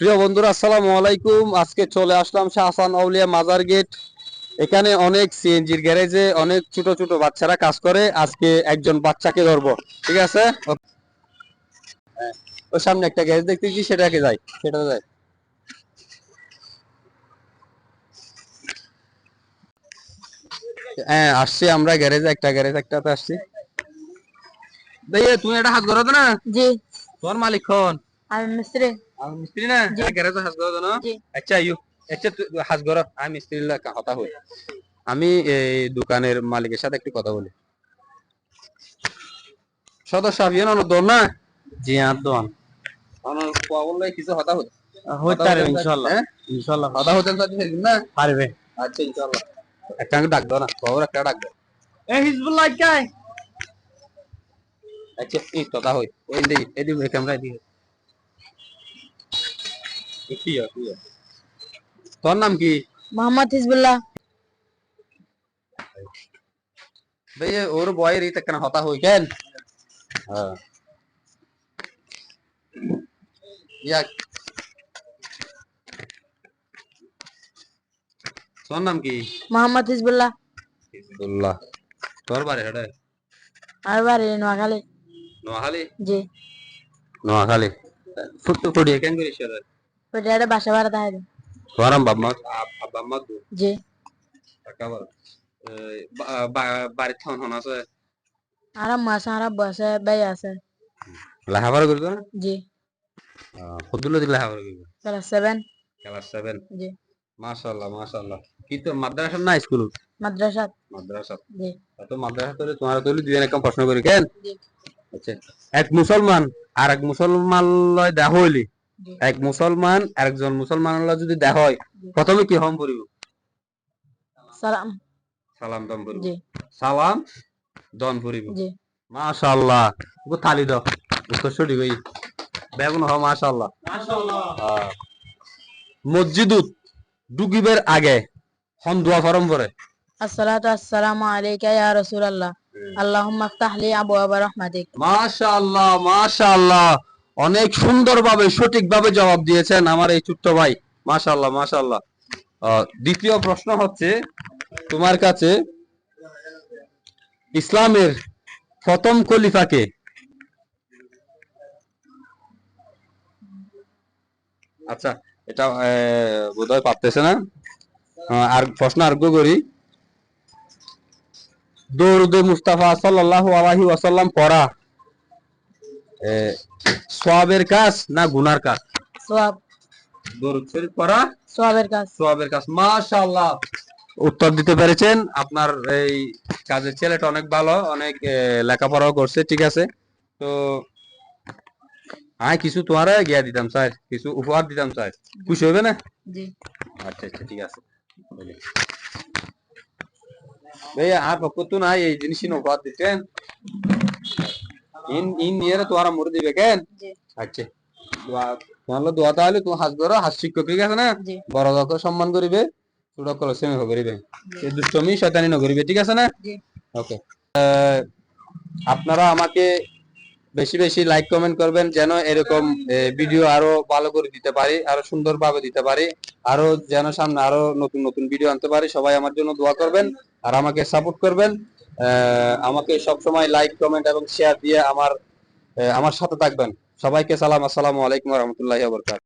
প্রিয় বন্ধুরা আসসালামু আলাইকুম। আজকে চলে আসলাম শাহসান আউলিয়া মাজার গেট। এখানে অনেক সিএনজির গ্যারেজে অনেক ছোট ছোট বাচ্চারা কাজ করে। আজকে একজন বাচ্চাকে ধরবো ঠিক আছে? ও- ওর সামনে একটা গ্যারেজ দেখতেছি সেটাকে যাই সেটা যাই। হ্যাঁ আসছি আমরা গ্যারেজে একটা গ্যারেজ একটাতে আসছি। ভাইয়া তুমি একটা হাত ধরো না। জি। তোমার মালিক খন আমি মিস্ত্রি। মিস্ত্রি না। গ্যারেজে হাজ করো না আচ্ছা ইউ আচ্ছা তুই হাজ করো আমি মিস্ত্রি কথা হই আমি এই দোকানের মালিকের সাথে একটু কথা বলি। সদস্য দোন না? জি আর দোয়ান অন কোয়া বললে কিছু হতা হ্যাঁ ইনশাল্লাহ। হতা হতে সাথে না? পারবে আচ্ছা ইনশাআল্লাহ একটা ডাক দাও না। খবর একটা ডাক দাও। এ হিজবুল্লাহ কাই আচ্ছা এই কথা হই এই দেই এই দিই ক্যামেরা দিই। তোর নাম কি? মোহাম্মদ হিজবুল্লাহ। ভাই ওর বয়ের এই কেন হতা হই কেন? হ্যাঁ। তোর নাম কি? মোহাম্মদ হিজবুল্লাহ। হিজবুল্লাহ। তোর বাড়ি হেডে? আর বাড়ি নোয়াখালী। নোয়াখালী? জি। নোয়াখালী। ফুটু ফুটিয়ে কেন করিস বাসা বাবা আব্বা দু জি টাকা হন আছে আর আম্মা আছে আর আব্বু আছে করতো না জি কতগুলো করবে ক্লাস সেভেন ক্লাস সেভেন জি মাশাআল্লাহ মাশাআল্লাহ কি তো মাদ্রাসা না স্কুল মাদ্রাসা মাদ্রাসা জি তো মাদ্রাসা তোমার তোলে দুজন একদম প্রশ্ন করি কেন জি আচ্ছা এক মুসলমান আর এক মুসলমান লয় দেহ হইলি এক মুসলমান আর একজন মুসলমান লয় যদি দেহ হয় প্রথমে কি হম পড়িব? সালাম। সালাম দম পড়িব। জি। সালাম দন পড়িব। জি। মাশাআল্লাহ। গো থালি দাও। উত্তর সঠিক হই। বেগুন হ মাশাআল্লাহ। আহ, মসজিদুত ডুগিবের আগে হন দোয়া ফরম পরে আসসালাতু আসসালামু আলাইকা ইয়া রাসূলুল্লাহ। আল্লাহুম্মা আফতাহ লি আবওয়াবা রাহমাতিক। মাশাআল্লাহ মাশাআল্লাহ। অনেক সুন্দরভাবে সঠিকভাবে জবাব দিয়েছেন আমার এই ছোট্ট ভাই। মাশাআল্লাহ আহ, দ্বিতীয় প্রশ্ন হচ্ছে তোমার কাছে ইসলামের প্রথম খলিফাকে আচ্ছা এটা বোধহয় পারতেছে না। আর প্রশ্ন আরোগ্য করি। দৌরদে মুস্তাফা সাল্লাল্লাহু আলাইহি ওয়াসাল্লাম পড়া এ, সওয়াবের কাজ না গুনার কাজ? সোয়াব। দরুদ শরীফ পড়া সোয়াবের কাজ। সওয়াবের কাজ। মাশাআল্লাহ। উত্তর দিতে পেরেছেন। আপনার এই কাজের ছেলেটা অনেক ভালো অনেক লেখাপড়াও করছে ঠিক আছে? তো আয় কিছু তোমার গিয়া দিতাম স্যার। কিছু উপহার দিতাম স্যার। খুশি হবে না? আচ্ছা আচ্ছা ঠিক আছে। ভাইয়া আর পক্ষ তো নাই এই জিনিসই উপহার দিতেন। ইন ইন নিয়ে তোমার মরে দিবে কেন আচ্ছা। দোয়া দোয়া তাহলে তোমার হাত ধরো হাত শিক্ষক ঠিক আছে না? বড় দকে সম্মান করিবে ছোট কল সেমি করিবে দুষ্টমি শয়তানি নকরিবে ঠিক আছে না? ওকে আপনারা আমাকে বেশি বেশি লাইক কমেন্ট করবেন যেন এরকম ভিডিও আরও ভালো করে দিতে পারি আরও সুন্দর ভাবে দিতে পারি আরও যেন সামনে আরও নতুন নতুন ভিডিও আনতে পারি সবাই আমার জন্য দোয়া করবেন আর আমাকে সাপোর্ট করবেন। আমাকে সবসময় লাইক কমেন্ট এবং শেয়ার দিয়ে আমার আমার সাথে থাকবেন। সবাইকে সালাম। আসসালামু আলাইকুম রহমতুল্লাহ বরকাত